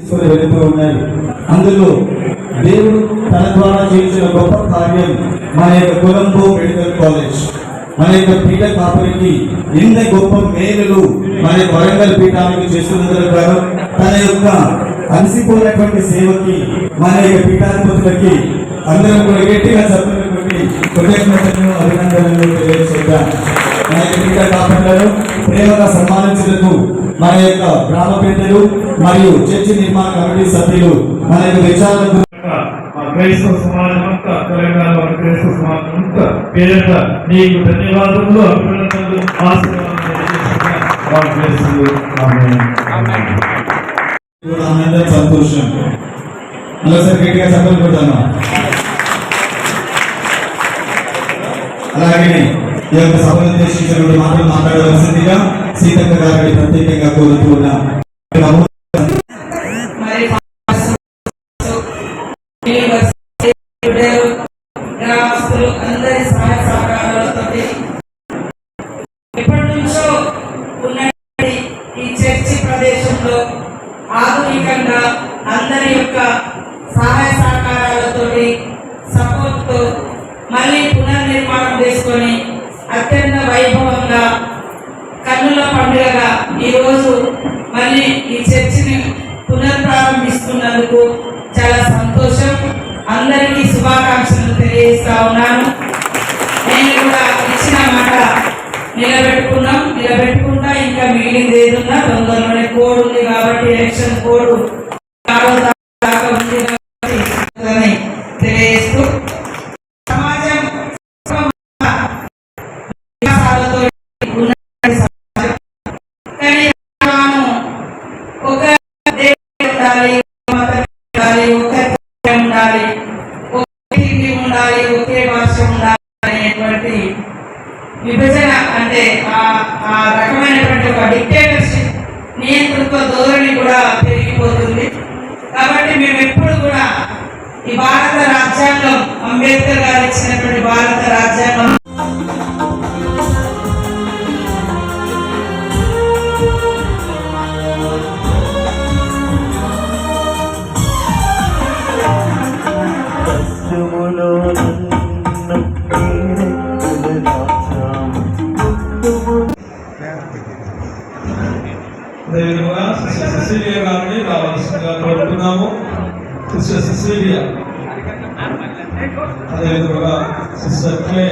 జరుగుతూ ఉన్నాయి అందులో దేవుడు తన ద్వారా చేసిన గొప్ప కార్యం మన యొక్క కొలంబో మెడికల్ కాలేజ్ మన యొక్క పీఠ కాపరికి ఎన్ని గొప్ప మేలులు మన వరంగల్ పీఠానికి చేస్తున్నందుకు గాను తన యొక్క అలసిపోయినటువంటి సేవకి మన యొక్క పీఠాధిపతులకి అందరం కూడా గట్టిగా చదువులు కొట్టి అభినందనలు తెలియజేద్దాం మన యొక్క పీఠ కాపర్లను ప్రేమగా సన్మానించినందుకు మన యొక్క గ్రామ పెద్దలు మరియు చర్చి నిర్మాణ కమిటీ సభ్యులు మన యొక్క విచారణకు మా క్రైస్తవ సమాజం అంతా తెలంగాణ క్రైస్తవ సమాజం అంతా పేరిట నీకు ధన్యవాదములు అభినందనలు ఆనందం సంతోషం. మరోసారి గట్టిగా చప్పలు అలాగే ఈ యొక్క సభను ఉద్దేశించినటువంటి మాటలు మాట్లాడవలసిందిగా సీతక్క గారిని ప్రత్యేకంగా కోరుతూ ఉన్నాం మరి అందరి సహాయ ఎప్పటి నుంచో ఉన్నటువంటి ఈ చర్చి ప్రదేశంలో ఆధునికంగా అందరి యొక్క సహాయ సహకారాలతోటి సపోర్ట్తో మళ్ళీ పునర్నిర్మాణం చేసుకొని అత్యంత వైభవంగా కన్నుల పండుగగా ఈరోజు మళ్ళీ ఈ చర్చిని పునర్ప్రారంభిస్తున్నందుకు చాలా సంతోషం. అందరికీ శుభాకాంక్షలు తెలియజేస్తా ఉన్నాను. నేను కూడా ఇచ్చిన మాట నిలబెట్టుకున్నాం. నిలబెట్టుకుంటా ఇంకా మిగిలింది ఏదున్నా తొందరలోనే కోడ్ ఉంది కాబట్టి ఎలక్షన్ కోడ్ ఉండాలి అదేవిధంగా సిస్టర్ సిసిలియా గారిని రావాల్సిందిగా కోరుతున్నాము సిస్టర్ సిసిలియా అదేవిధంగా సిస్టర్ క్లే